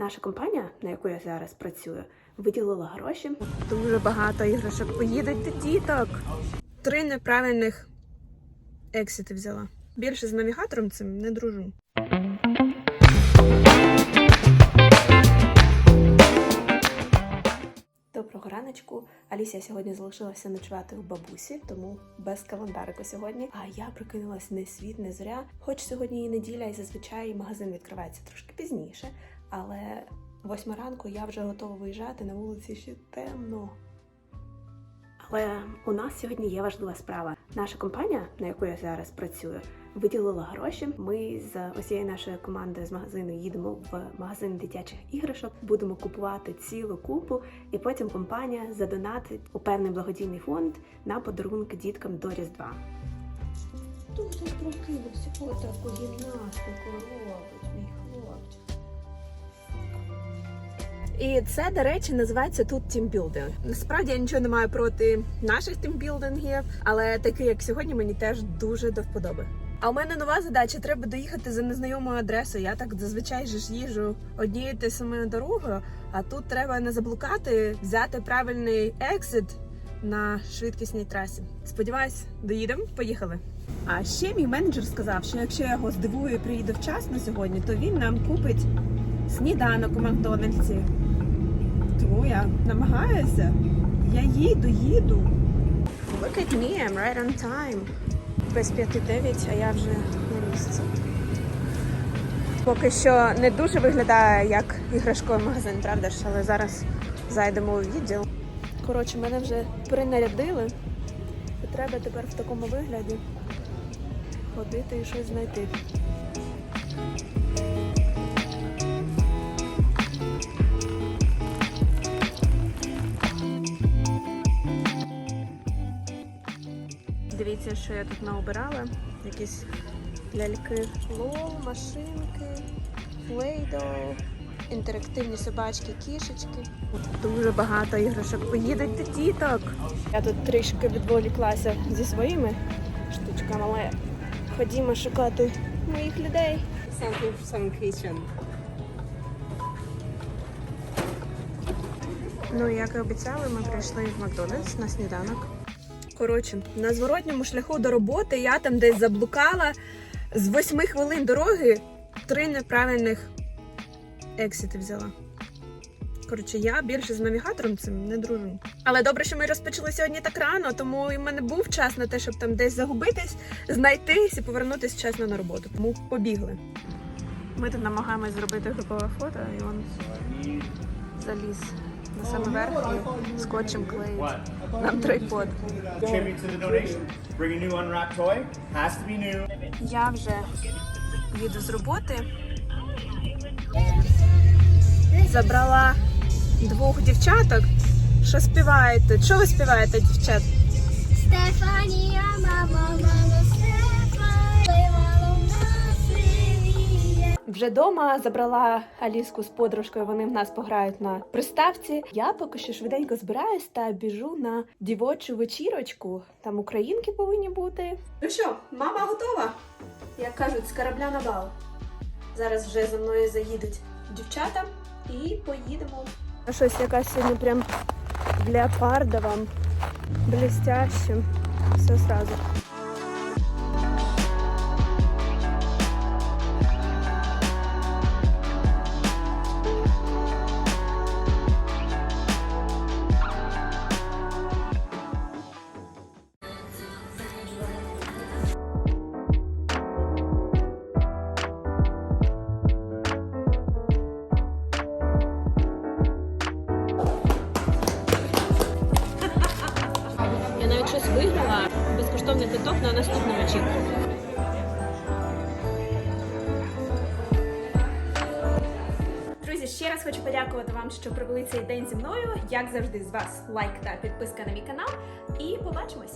Наша компанія, на яку я зараз працюю, виділила гроші. Дуже багато іграшок поїдуть до діток. Три неправильних ексіти взяла. Більше з навігатором цим не дружу. Доброго раночку. Алісія сьогодні залишилася ночувати у бабусі, тому без календарику сьогодні. А я прокинулась не світ, не зоря. Хоч сьогодні і неділя, і зазвичай магазин відкривається трошки пізніше, але восьма ранку я вже готова виїжджати на вулиці ще темно. Але у нас сьогодні є важлива справа. Наша компанія, на яку я зараз працюю, виділила гроші. Ми з усієї нашої команди з магазину їдемо в магазин дитячих іграшок, будемо купувати цілу купу, і потім компанія задонатить у певний благодійний фонд на подарунки діткам до Різдва. Тут прокинувся таку гімнастику робить, мій хлопчик. І це, до речі, називається тут тімбілдинг. Насправді я нічого не маю проти наших тімбілдингів, але такий, як сьогодні, мені теж дуже до вподоби. А у мене нова задача: треба доїхати за незнайомою адресою. Я так зазвичай ж їжу однією та самою дорогою, а тут треба не заблукати, взяти правильний ексит на швидкісній трасі. Сподіваюсь, доїдемо. Поїхали. А ще мій менеджер сказав, що якщо я його здивую і приїду вчасно сьогодні, то він нам купить сніданок у Макдональдсі. Тому я намагаюся. Я їду, їду. Look at me, I'm right on time. Без 5-9, а я вже на місці. Поки що не дуже виглядає як іграшковий магазин, правда ж, але зараз зайдемо у відділ. Коротше, мене вже принарядили. І треба тепер в такому вигляді ходити і щось знайти. Дивіться, що я тут наобирала. Якісь ляльки фло, машинки, флейдо, інтерактивні собачки, кішечки. Дуже багато іграшок поїдуть до діток. Я тут трішки відволіклася зі своїми штучками, але ходімо шукати моїх людей. something for some kitchen. Ну, як і обіцяли, ми прийшли в Макдональдс на сніданок. Коротше, на зворотньому шляху до роботи я там десь заблукала з восьми хвилин дороги три неправильних ексіти взяла. Коротше, я більше з навігатором цим не дружу. Але добре, що ми розпочали сьогодні так рано, тому і в мене був час на те, щоб там десь загубитись, знайтись і повернутися вчасно на роботу. Тому побігли. Ми тут намагаємось зробити групове фото, і він заліз на саме верх і скотчем клеїть. Нам трипод. Я вже їду з роботи. Забрала двох дівчаток. Що співаєте? Що ви співаєте, дівчат? Стефанія, мама, мама, Вже дома забрала Аліску з подружкою. Вони в нас пограють на приставці. Я поки що швиденько збираюсь та біжу на дівочу вечірочку. Там українки повинні бути. Ну що, мама готова? Як кажуть, з корабля на бал. Зараз вже за мною заїдуть дівчата і поїдемо. Щось якась сьогодні прям леопардова, блестяще. Все сразу. Щось виграла безкоштовний квиток на наступну вечірку. Друзі, ще раз хочу подякувати вам, що провели цей день зі мною. Як завжди, з вас лайк та підписка на мій канал. І побачимось.